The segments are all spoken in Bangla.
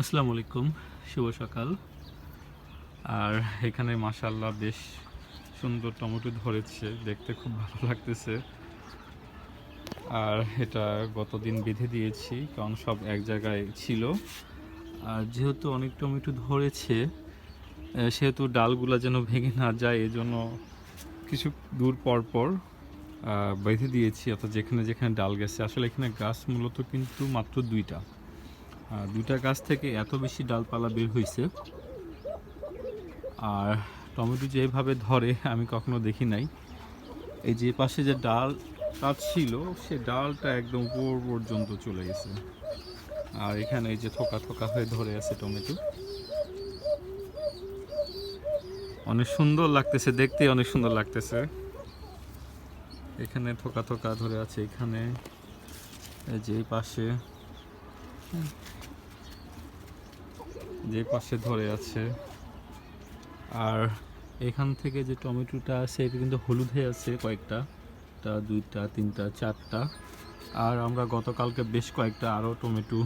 আসসালামু আলাইকুম, শুভ সকাল। আর এখানে মাশাল্লাহ বেশ সুন্দর টমেটো ধরেছে, দেখতে খুব ভালো লাগতেছে। আর এটা গতদিন বেঁধে দিয়েছি, কারণ সব এক জায়গায় ছিল। আর যেহেতু অনেক টমেটো ধরেছে সেহেতু ডালগুলা যেন ভেঙে না যায়, এজন্য কিছু দূর পর পর বেঁধে দিয়েছি, অর্থাৎ যেখানে যেখানে ডাল গেছে। আসলে এখানে গাছ মূলত কিন্তু মাত্র দুইটা। আর দুইটা গাছ থেকে এত বেশি ডালপালা বের হয়েছে আর টমেটো যেভাবে ধরে, আমি কখনো দেখি নাই। এই যে পাশে যে ডাল ডালটা ছিল, সে ডালটা একদম উপর পর্যন্ত চলে গেছে। আর এখানে এই যে থোকা থোকা হয়ে ধরে আছে টমেটো। অনেক সুন্দর লাগতেছে, দেখতে অনেক সুন্দর লাগতেছে। এখানে থোকা থোকা ধরে আছে, এখানে এই যে পাশে যে পাশে ধরে আছে। আর এখান থেকে যে টমেটোটা আছে এটা কিন্তু হলুদ হয়ে আছে কয়েকটা। একটা দুইটা, তিনটা, চারটা। আর আমরা গতকালকে বেশ কয়েকটা আরও টমেটো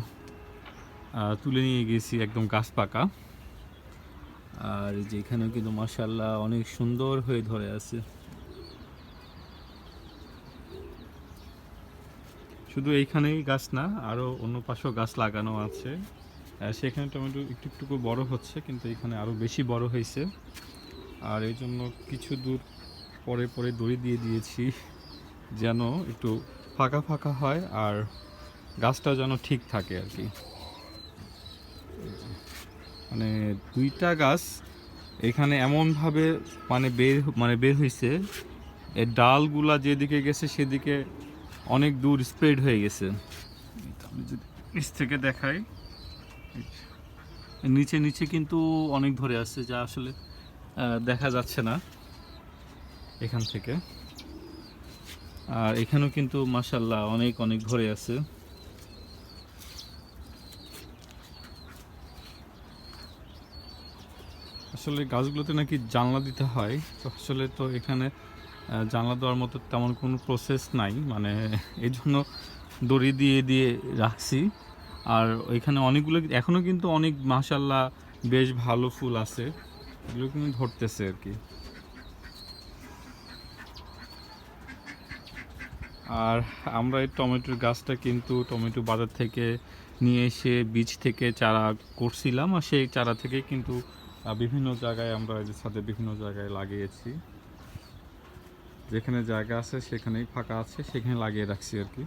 তুলে নিয়ে গেছি একদম গাছ পাকা। আর যেখানে কিন্তু মাসাল্লাহ অনেক সুন্দর হয়ে ধরে আছে। শুধু এইখানেই গাছ না আরও অন্য পাশেও গাছ লাগানো আছে। সেখানে টমেটো একটু একটু বড় হচ্ছে, কিন্তু এখানে আরও বেশি বড় হয়েছে। আর এই জন্য কিছু দূর পরে পরে দড়ি দিয়ে দিয়েছি, যেন একটু ফাঁকা ফাঁকা হয় আর গাছটা যেন ঠিক থাকে আর কি। মানে দুইটা গাছ এখানে এমনভাবে মানে বের মানে বের হয়েছে এর ডালগুলা যেদিকে গেছে সেদিকে অনেক দূর স্প্রেড হয়ে গেছে। আমি যদি নিচ থেকে দেখাই। নিচে নিচে কিন্তু অনেক ধরে আছে যা আসলে দেখা যাচ্ছে না এখান থেকে। আর এখানেও কিন্তু মাসাল্লাহ অনেক অনেক ধরে আছে। আসলে গাছগুলোতে নাকি জানলা দিতে হয়, তো আসলে তো এখানে জানলা দেওয়ার মতো তেমন কোনো প্রসেস নাই। মানে এই জন্য দড়ি দিয়ে দিয়ে রাখছি। আর ওইখানে অনেকগুলো এখনও কিন্তু অনেক মাসাল্লাহ বেশ ভালো ফুল আছে। এগুলো কিন্তু ধরতেছে আর কি। আর আমরা এই টমেটোর গাছটা কিন্তু টমেটো বাজার থেকে নিয়ে এসে বীজ থেকে চারা করছিলাম, আর সেই চারা থেকে কিন্তু বিভিন্ন জায়গায় আমরা যে ছাদে বিভিন্ন জায়গায় লাগিয়েছি। যেখানে জায়গা আছে, সেখানেই ফাঁকা আছে, সেখানে লাগিয়ে রাখছি আর কি।